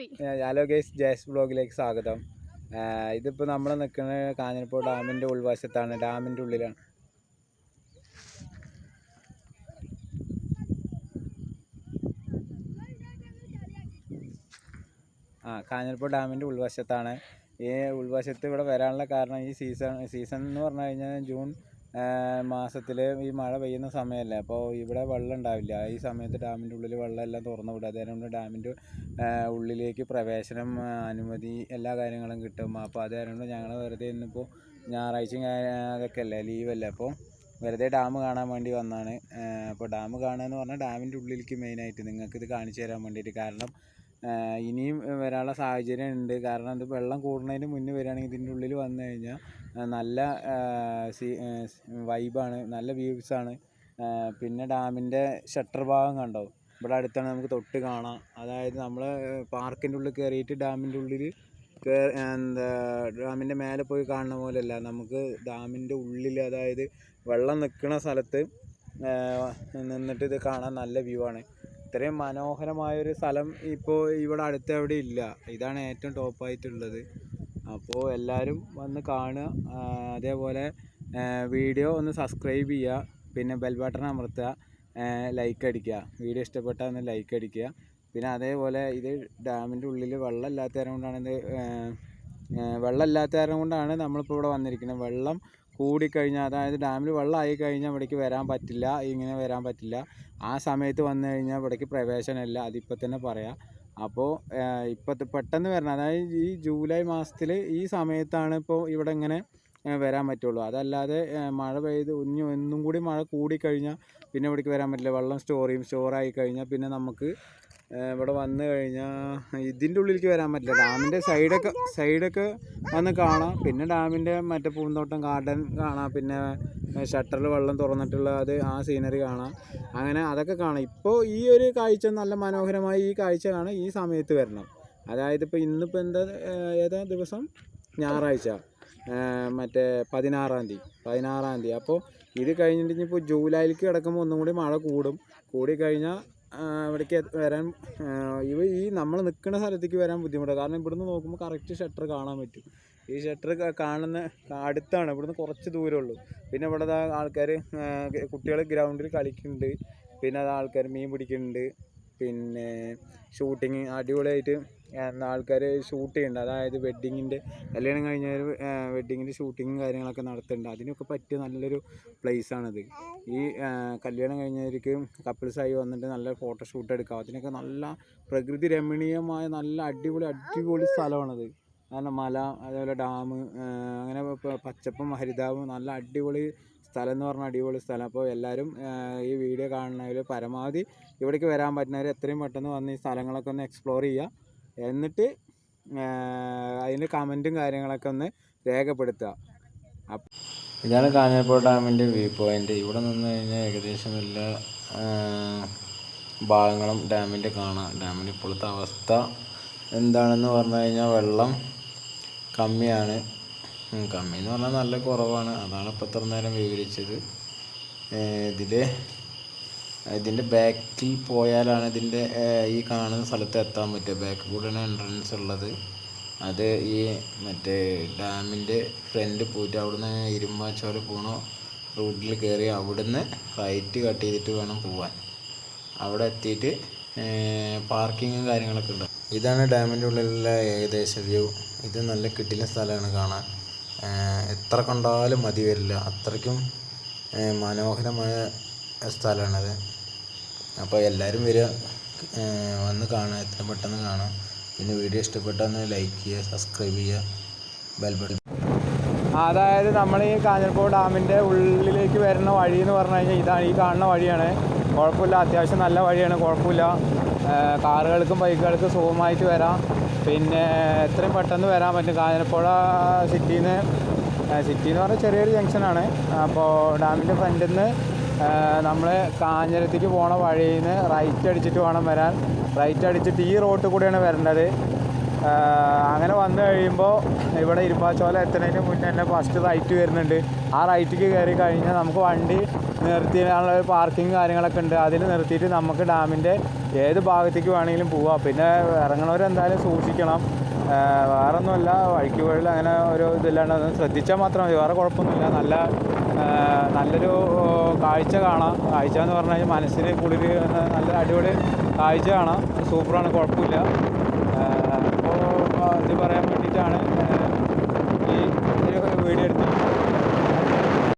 Hello guys Jayas ബ്ലോഗിലേക്ക് സ്വാഗതം. ഇതിപ്പോൾ നമ്മൾ നിൽക്കുന്നത് കാഞ്ഞിരപ്പൂർ ഡാമിന്റെ ഉൾവശത്താണ് ഡാമിന്റെ ഉള്ളിലാണ്. ആ കാഞ്ഞിരപ്പൂർ ഡാമിന്റെ ഉൾവശത്താണ്. ഈ ഉൾവശത്ത് ഇവിടെ വരാനുള്ള കാരണം ഈ സീസൺ സീസൺ എന്ന് പറഞ്ഞു കഴിഞ്ഞാൽ ജൂൺ മാസത്തിൽ ഈ മഴ പെയ്യുന്ന സമയമല്ലേ അപ്പോൾ ഇവിടെ വെള്ളം ഉണ്ടാവില്ല. ഈ സമയത്ത് ഡാമിന്റെ ഉള്ളിൽ വെള്ളം എല്ലാം തുറന്നു വിടും. അതുകൊണ്ട് ഡാമിന്റെ ഉള്ളിലേക്ക് പ്രവേശനം അനുമതി എല്ലാ കാര്യങ്ങളും കിട്ടും. അപ്പോൾ അത് കാരണം ഞങ്ങൾ വെറുതെ ഇന്നിപ്പോൾ ഞായറാഴ്ചയും അതൊക്കെ അല്ലേ ലീവല്ലേ? അപ്പോൾ വെറുതെ ഡാം കാണാൻ വേണ്ടി വന്നതാണ് അപ്പോൾ ഡാം കാണുക എന്ന് പറഞ്ഞാൽ ഡാമിന്റെ ഉള്ളിലേക്ക് മെയിനായിട്ട് നിങ്ങൾക്ക് ഇത് കാണിച്ചു തരാൻ വേണ്ടിയിട്ട്. കാരണം ഇനിയും വരാനുള്ള സാഹചര്യം ഉണ്ട്. കാരണം ഇത് വെള്ളം കൂടുന്നതിന് മുന്നേ വരികയാണെങ്കിൽ ഇതിന്റെ ഉള്ളിൽ വന്നു കഴിഞ്ഞാൽ നല്ല സീ വൈബാണ് നല്ല വ്യൂസ് ആണ്. പിന്നെ ഡാമിന്റെ ഷട്ടർ ഭാഗം കണ്ടോ? ഇവിടെ അടുത്താണ് നമുക്ക് തൊട്ട് കാണാം. അതായത് നമ്മൾ പാർക്കിന്റെ ഉള്ളിൽ കയറിയിട്ട് ഡാമിന്റെ ഉള്ളിൽ എന്താ ഡാമിന്റെ മേലെ പോയി കാണുന്ന പോലെയല്ല. നമുക്ക് ഡാമിന്റെ ഉള്ളിൽ അതായത് വെള്ളം നിൽക്കുന്ന സ്ഥലത്ത് നിന്നിട്ട് ഇത് കാണാൻ നല്ല വ്യൂ ആണ്. ഇത്രയും മനോഹരമായൊരു സ്ഥലം ഇപ്പോൾ ഇവിടെ അടുത്ത് എവിടെ ഇല്ല. ഇതാണ് ഏറ്റവും ടോപ്പായിട്ടുള്ളത് അപ്പോൾ എല്ലാവരും വന്ന് കാണുക. അതേപോലെ വീഡിയോ ഒന്ന് സബ്സ്ക്രൈബ് ചെയ്യുക. പിന്നെ ബെൽ ബട്ടൺ അമർത്തുക. ലൈക്ക് അടിക്കുക. വീഡിയോ ഇഷ്ടപ്പെട്ടാൽ ഒന്ന് ലൈക്ക് അടിക്കുക. പിന്നെ അതേപോലെ ഇത് ഡാമിന്റെ ഉള്ളിൽ വെള്ളം ഇല്ലാത്ത കാരണം കൊണ്ടാണ് ഇത് വെള്ളം ഇല്ലാത്ത കാരണം കൊണ്ടാണ് നമ്മളിപ്പോൾ ഇവിടെ വന്നിരിക്കുന്നത്. വെള്ളം കൂടിക്കഴിഞ്ഞാൽ അതായത് ഡാമിൽ വെള്ളം ആയി കഴിഞ്ഞാൽ ഇവിടേക്ക് വരാൻ പറ്റില്ല ഇങ്ങനെ വരാൻ പറ്റില്ല. ആ സമയത്ത് വന്നു കഴിഞ്ഞാൽ ഇവിടേക്ക് പ്രവേശനമില്ല അതിപ്പോൾ തന്നെ പറയാം. അപ്പോൾ ഇപ്പം പെട്ടെന്ന് വരണം. അതായത് ഈ ജൂലൈ മാസത്തിൽ ഈ സമയത്താണ് ഇപ്പോൾ ഇവിടെ ഇങ്ങനെ വരാൻ പറ്റുള്ളൂ. അതല്ലാതെ മഴ പെയ്ത് ഇനി ഒന്നും കൂടി മഴ കൂടിക്കഴിഞ്ഞാൽ പിന്നെ ഇവിടേക്ക് വരാൻ പറ്റില്ല. വെള്ളം സ്റ്റോർ ചെയ്യും സ്റ്റോറായി കഴിഞ്ഞാൽ പിന്നെ നമുക്ക് ഇവിടെ വന്നു കഴിഞ്ഞാൽ ഇതിന്റെ ഉള്ളിലേക്ക് വരാൻ പറ്റില്ല. ഡാമിന്റെ സൈഡൊക്കെ സൈഡൊക്കെ വന്ന് കാണാം. പിന്നെ ഡാമിന്റെ മറ്റേ പൂന്തോട്ടം ഗാർഡൻ കാണാം. പിന്നെ ഷട്ടറിൽ വെള്ളം തുറന്നിട്ടുള്ള അത് ആ സീനറി കാണാം. അങ്ങനെ അതൊക്കെ കാണാം. ഇപ്പോൾ ഈ ഒരു കാഴ്ച നല്ല മനോഹരമായി ഈ കാഴ്ച കാണാൻ ഈ സമയത്ത് വരണം. അതായത് ഇപ്പോൾ ഇന്നിപ്പോൾ എന്താ ഏതാ ദിവസം? ഞായറാഴ്ച. മറ്റേ പതിനാറാം തീയതി പതിനാറാം തീയതി. അപ്പോൾ ഇത് കഴിഞ്ഞിട്ട് ഇനിയിപ്പോൾ ജൂലൈയിലേക്ക് കിടക്കുമ്പോൾ ഒന്നും കൂടി മഴ കൂടും. കൂടി കഴിഞ്ഞാൽ ഇവിടേക്ക് വരാൻ ഇവ ഈ നമ്മൾ നിൽക്കുന്ന സ്ഥലത്തേക്ക് വരാൻ ബുദ്ധിമുട്ടാണ് കാരണം ഇവിടുന്ന് നോക്കുമ്പോൾ കറക്റ്റ് ഷട്ടർ കാണാൻ പറ്റും. ഈ ഷട്ടർ കാണുന്ന അടുത്താണ്. ഇവിടുന്ന് കുറച്ച് ദൂരമുള്ളൂ പിന്നെ ഇവിടെ ആൾക്കാർ കുട്ടികൾ ഗ്രൗണ്ടിൽ കളിക്കുന്നുണ്ട്. പിന്നെ അത് ആൾക്കാർ മീൻ പിടിക്കുന്നുണ്ട്. പിന്നെ ഷൂട്ടിങ് അടിപൊളിയായിട്ട് ആൾക്കാർ ഷൂട്ട് ചെയ്യുന്നുണ്ട് അതായത് വെഡ്ഡിങ്ങിന്റെ കല്യാണം കഴിഞ്ഞവർ വെഡ്ഡിങ്ങിന്റെ ഷൂട്ടിങ്ങും കാര്യങ്ങളൊക്കെ നടത്തുന്നുണ്ട് അതിനൊക്കെ പറ്റിയ നല്ലൊരു പ്ലേസാണിത് ഈ കല്യാണം കഴിഞ്ഞവർക്ക് കപ്പിൾസായി വന്നിട്ട് നല്ല ഫോട്ടോ ഷൂട്ട് എടുക്കാം. അതിനൊക്കെ നല്ല പ്രകൃതി രമണീയമായ നല്ല അടിപൊളി അടിപൊളി സ്ഥലമാണത്. കാരണം മല അതേപോലെ ഡാം അങ്ങനെ പച്ചപ്പും ഹരിതാവും. നല്ല അടിപൊളി സ്ഥലം എന്ന് പറഞ്ഞാൽ അടിപൊളി സ്ഥലം. അപ്പോൾ എല്ലാവരും ഈ വീഡിയോ കാണുന്നവർ പരമാവധി ഇവിടേക്ക് വരാൻ പറ്റുന്നവർ എത്രയും പെട്ടെന്ന് വന്ന് ഈ സ്ഥലങ്ങളൊക്കെ ഒന്ന് എക്സ്പ്ലോർ ചെയ്യുക എന്നിട്ട് അതിന് കമന്റും കാര്യങ്ങളൊക്കെ ഒന്ന് രേഖപ്പെടുത്തുക. ഇതാണ് കാഞ്ഞിരപ്പുഴ ഡാമിന്റെ വ്യൂ പോയിന്റ് ഇവിടെ നിന്ന് കഴിഞ്ഞാൽ ഏകദേശം എല്ലാ ഭാഗങ്ങളും ഡാമിന്റെ കാണാം. ഡാമിന്റെ ഇപ്പോഴത്തെ അവസ്ഥ എന്താണെന്ന് പറഞ്ഞു കഴിഞ്ഞാൽ വെള്ളം കമ്മിയാണ്. കമ്മി എന്ന് പറഞ്ഞാൽ നല്ല കുറവാണ്. അതാണ് ഇപ്പോൾ ഇത്ര നേരം വിവരിച്ചത്. ഇതിൽ ഇതിന്റെ ബാക്കിൽ പോയാലാണ് ഇതിന്റെ ഈ കാണുന്ന സ്ഥലത്ത് എത്താൻ പറ്റുക. ബാക്ക് കൂടെയാണ് എൻട്രൻസ് ഉള്ളത്. അത് ഈ മറ്റേ ഡാമിന്റെ ഫ്രണ്ട് പോയിട്ട് അവിടുന്ന് ഇരുമ്പാച്ചോല പോണ റൂട്ടിൽ കയറി അവിടുന്ന് റൈറ്റ് കട്ട് ചെയ്തിട്ട് വേണം പോവാൻ. അവിടെ എത്തിയിട്ട് പാർക്കിങ്ങും കാര്യങ്ങളൊക്കെ ഉണ്ട്. ഇതാണ് ഡാമിന്റെ ഉള്ളിലുള്ള ഏകദേശ വ്യൂ ഇത് നല്ല കിട്ടിയ സ്ഥലമാണ് കാണാൻ. എത്ര കണ്ടാലും മതി വരില്ല. അത്രയ്ക്കും മനോഹരമായ സ്ഥലമാണത്. അപ്പോൾ എല്ലാവരും വരിക. വന്ന് കാണുക എത്ര പെട്ടെന്ന് കാണാം. പിന്നെ വീഡിയോ ഇഷ്ടപ്പെട്ടാൽ ഒന്ന് ലൈക്ക് ചെയ്യുക സബ്സ്ക്രൈബ് ചെയ്യുക ബെൽ ബട്ടൺ അതായത് നമ്മൾ ഈ കാഞ്ഞിരപ്പൂർ ഡാമിന്റെ ഉള്ളിലേക്ക് വരുന്ന വഴി എന്ന് പറഞ്ഞു കഴിഞ്ഞാൽ ഇതാണ് ഈ കാണുന്ന വഴിയാണ്. കുഴപ്പമില്ല. അത്യാവശ്യം നല്ല വഴിയാണ്. കുഴപ്പമില്ല. കാറുകൾക്കും ബൈക്കുകൾക്കും സുഖമായിട്ട് വരാം. പിന്നെ എത്രയും പെട്ടെന്ന് വരാൻ പറ്റും. കാഞ്ഞിരപ്പുഴ സിറ്റിയിൽ നിന്ന് സിറ്റി എന്ന് പറഞ്ഞാൽ ചെറിയൊരു ജംഗ്ഷനാണ് അപ്പോൾ ഡാമിന്റെ ഫ്രണ്ടിൽ നിന്ന് നമ്മൾ കാഞ്ഞിരത്തേക്ക് പോണ വഴിയിൽ നിന്ന് റൈറ്റ് അടിച്ചിട്ട് വേണം വരാൻ. റൈറ്റ് അടിച്ചിട്ട് ഈ റോട്ട് കൂടിയാണ് വരേണ്ടത്. അങ്ങനെ വന്നു കഴിയുമ്പോൾ ഇവിടെ ഇരുമ്പാച്ചോല എത്തുന്നതിന് മുന്നേ തന്നെ ഫസ്റ്റ് റൈറ്റ് വരുന്നുണ്ട്. ആ റൈറ്റിക്ക് കയറി കഴിഞ്ഞാൽ നമുക്ക് വണ്ടി നിർത്തിയുള്ള പാർക്കിംഗ് കാര്യങ്ങളൊക്കെ ഉണ്ട്. അതിൽ നിർത്തിയിട്ട് നമുക്ക് ഡാമിന്റെ ഏത് ഭാഗത്തേക്ക് വേണമെങ്കിലും പോവാം. പിന്നെ ഇറങ്ങണവരെന്തായാലും സൂക്ഷിക്കണം. വേറൊന്നുമല്ല വഴിക്ക് പോയാൽ അങ്ങനെ ഒരു ഇതില്ലാണ്ട് അത് ശ്രദ്ധിച്ചാൽ മാത്രം മതി. വേറെ കുഴപ്പമൊന്നുമില്ല. നല്ല നല്ലൊരു കാഴ്ച കാണാം. കാഴ്ച എന്ന് പറഞ്ഞു കഴിഞ്ഞാൽ മനസ്സിന് കുളിര് നല്ല അടിപൊളി കാഴ്ച കാണാം. സൂപ്പറാണ് കുഴപ്പമില്ല. അപ്പോൾ ഇത് പറയാൻ വേണ്ടിയിട്ടാണ് ഈ വീഡിയോ എടുത്തത്.